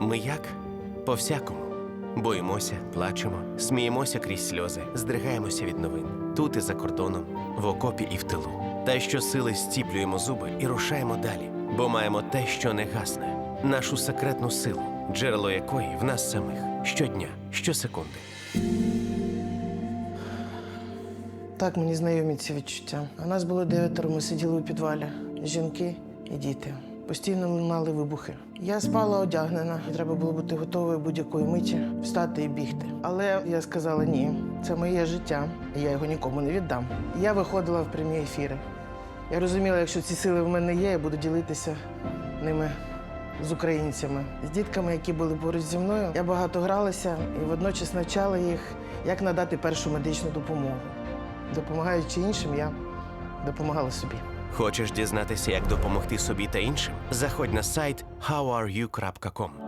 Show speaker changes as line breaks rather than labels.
Ми як? По-всякому. Боїмося, плачемо, сміємося крізь сльози, здригаємося від новин. Тут і за кордоном, в окопі і в тилу. Та щосили стіплюємо зуби і рушаємо далі, бо маємо те, що не гасне, нашу секретну силу, джерело якої в нас самих щодня, щосекунди.
Так мені знайомі ці відчуття. А нас було дев'ятеро, ми сиділи у підвалі. Жінки і діти. Постійно лунали вибухи. Я спала одягнена, треба було бути готовою будь-якої миті, встати і бігти. Але я сказала ні, це моє життя, і я його нікому не віддам. Я виходила в прямі ефіри. Я розуміла, якщо ці сили в мене є, я буду ділитися ними з українцями, з дітками, які були поруч зі мною. Я багато гралася і водночас навчала їх, як надати першу медичну допомогу. Допомагаючи іншим, я допомагала собі.
Хочеш дізнатися, як допомогти собі та іншим? Заходь на сайт howareyou.com.